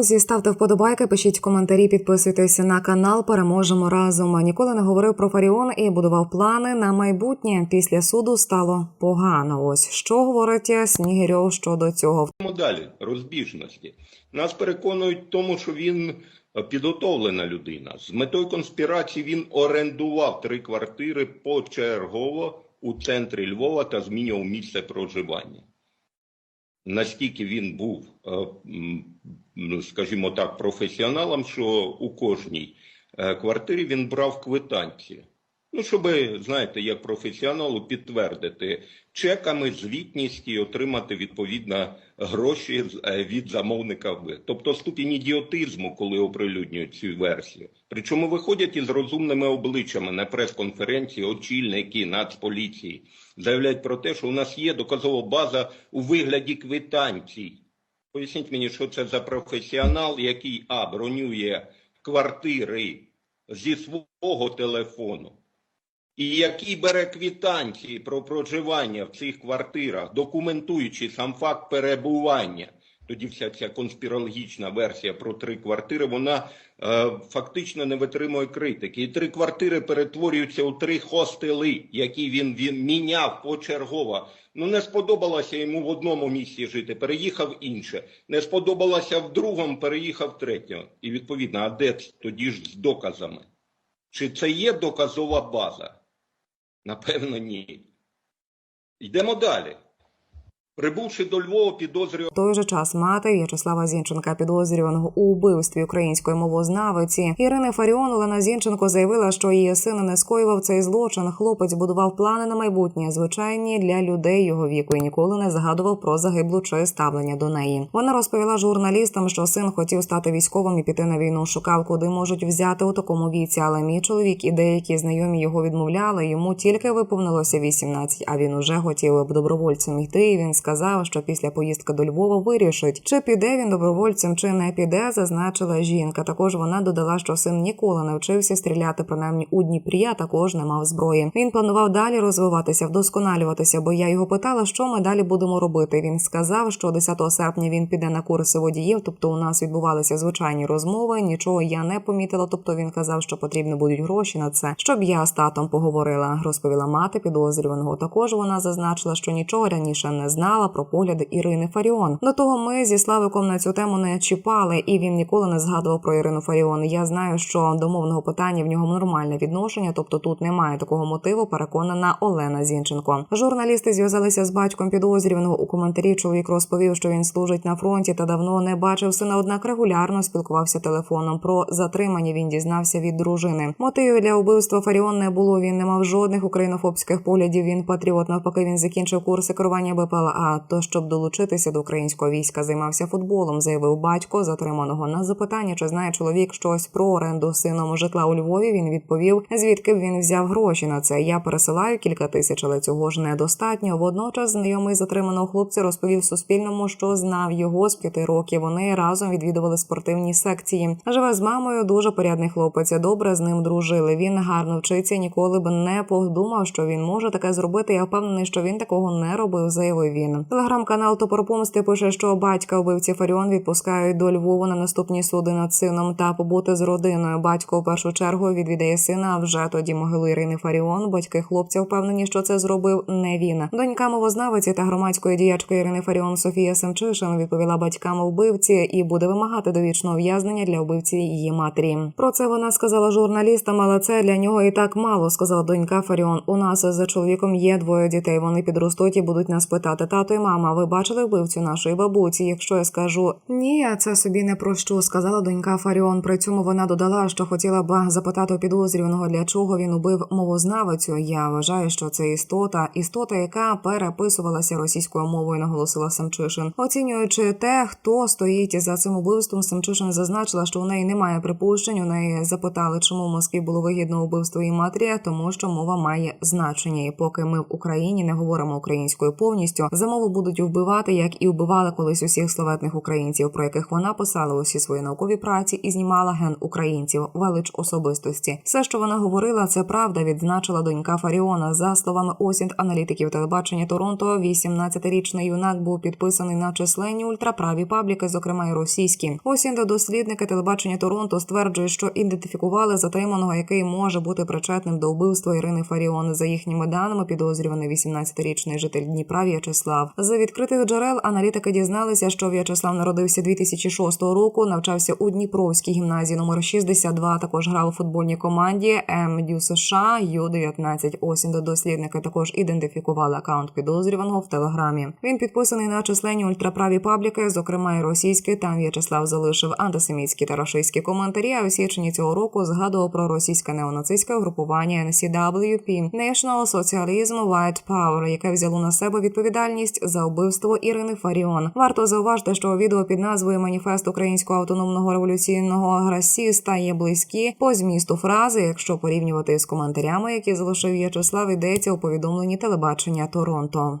Друзі, ставте вподобайки, пишіть коментарі, підписуйтесь на канал. Переможемо разом. Ніколи не говорив про Фаріон і будував плани на майбутнє. Після суду стало погано. Ось що говорить Снігирьов щодо цього. Далі розбіжності. Нас переконують тому, що він е, підготовлена людина. З метою конспірації він орендував три квартири почергово у центрі Львова та змінював місце проживання. Настільки він був, е, скажімо так, професіоналом, що у кожній е, квартирі він брав квитанції. Ну, щоб, знаєте, як професіоналу підтвердити чеками звітність і отримати відповідно гроші е, від замовника. В. Тобто ступінь ідіотизму, коли оприлюднюють цю версію. Причому виходять із розумними обличчями на прес-конференції очільники Нацполіції. Заявляють про те, що у нас є доказова база у вигляді квитанцій. Поясніть мені, що це за професіонал, який а бронює квартири зі свого телефону. І який бере квитанції про проживання в цих квартирах, документуючи сам факт перебування. Тоді вся ця конспірологічна версія про три квартири, вона е, фактично не витримує критики. І три квартири перетворюються у три хостели, які він, він міняв почергово. Ну не сподобалося йому в одному місці жити, переїхав інше. Не сподобалося в другому, переїхав третє. І відповідно, а де тоді ж з доказами? Чи це є доказова база? Напевно, ні. Йдемо далі. Прибувши до Львова, підозрюваний В той же час мати В'ячеслава Зінченка, підозрюваного у вбивстві української мовознавиці Ірини Фаріон Олена Зінченко заявила, що її син не скоював цей злочин. Хлопець будував плани на майбутнє, звичайні для людей його віку, і ніколи не згадував про загиблу чи ставлення до неї. Вона розповіла журналістам, що син хотів стати військовим і піти на війну. Шукав, куди можуть взяти у такому віці. Але мій чоловік і деякі знайомі його відмовляли. Йому тільки виповнилося 18, а він уже хотів добровольцем йти. І він сказав, що після поїздки до Львова вирішить, чи піде він добровольцем, чи не піде, зазначила жінка. Також вона додала, що син ніколи не вчився стріляти, принаймні у Дніпрі, а також не мав зброї. Він планував далі розвиватися, вдосконалюватися, бо я його питала, що ми далі будемо робити. Він сказав, що 10 серпня він піде на курси водіїв. Тобто, у нас відбувалися звичайні розмови. Нічого я не помітила. Тобто він казав, що потрібно будуть гроші на це, щоб я з татом поговорила. Розповіла мати підозрюваного. Також вона зазначила, що нічого раніше не знала про погляди Ірини Фаріон. До того ми зі Славиком на цю тему не чіпали, і він ніколи не згадував про Ірину Фаріон. Я знаю, що до мовного питання в нього нормальне відношення, тобто тут немає такого мотиву. Переконана Олена Зінченко. Журналісти зв'язалися з батьком підозрюваного у коментарі. Чоловік розповів, що він служить на фронті та давно не бачив сина. Однак регулярно спілкувався телефоном. Про затримання він дізнався від дружини. Мотивів для вбивства Фаріон не було. Він не мав жодних українофобських поглядів. Він патріот. Навпаки, він закінчив курси керування БПЛА. То щоб долучитися до українського війська, займався футболом. Заявив батько затриманого на запитання, чи знає чоловік щось про оренду сином житла у Львові. Він відповів, звідки б він взяв гроші на це. Я пересилаю кілька тисяч, але цього ж недостатньо. Водночас знайомий затриманого хлопця розповів Суспільному, що знав його з п'яти років. Вони разом відвідували спортивні секції. Живе з мамою, дуже порядний хлопець. Добре з ним дружили. Він гарно вчиться. Ніколи б не подумав, що він може таке зробити. Я впевнений, що він такого не робив. Заявив він. Телеграм-канал Топор Помсти пише, що батька вбивці Фаріон відпускають до Львова на наступні суди над сином та побути з родиною. Батько в першу чергу відвідає сина. а Вже тоді могилу Ірини Фаріон. Батьки хлопця впевнені, що це зробив не він. Донька мовознавиці та громадської діячки Ірини Фаріон Софія Семчишин відповіла батькам вбивці і буде вимагати довічного ув'язнення для вбивці її матері. Про це вона сказала журналістам, але це для нього і так мало. Сказала донька Фаріон. У нас за чоловіком є двоє дітей. Вони підростуть і будуть нас питати. Тато і мама, ви бачили вбивцю нашої бабуці? Якщо я скажу ні, я це собі не прощу, сказала донька Фаріон. При цьому вона додала, що хотіла б запитати у підозрюваного, для чого він убив мовознавицю. Я вважаю, що це істота, істота, яка переписувалася російською мовою, наголосила Семчишин. Оцінюючи те, хто стоїть за цим убивством, Семчишин зазначила, що у неї немає припущень. У неї запитали, чому в Москві було вигідно убивство її матері, тому що мова має значення. І поки ми в Україні не говоримо українською повністю, за мову будуть вбивати, як і вбивали колись усіх славетних українців, про яких вона писала усі свої наукові праці і знімала ген українців, велич особистості. Все, що вона говорила, це правда. Відзначила донька Фаріона. За словами Осінт, аналітиків телебачення Торонто, 18-річний юнак був підписаний на численні ультраправі пабліки, зокрема й російські. Осінт, дослідники телебачення Торонто стверджують, що ідентифікували затриманого, який може бути причетним до вбивства Ірини Фаріон. За їхніми даними, підозрюваний 18-річний житель Дніпра В'ячеслав. З відкритих джерел аналітики дізналися, що В'ячеслав народився 2006 року, навчався у Дніпровській гімназії номер 62, Також грав у футбольній команді МДЮ США Ю-19. Осінь до дослідники також ідентифікували акаунт підозрюваного в телеграмі. Він підписаний на численні ультраправі пабліки, зокрема і російські. Там В'ячеслав залишив антисемітські та рашистські коментарі. А у січні цього року згадував про російське неонацистське угрупування NCWP National Socialism White Power, яке взяло на себе відповідальність за вбивство Ірини Фаріон. Варто зауважити, що відео під назвою Маніфест українського автономного революційного агресіста є близькі по змісту фрази, якщо порівнювати з коментарями, які залишив В'ячеслав, йдеться у повідомленні телебачення Торонто.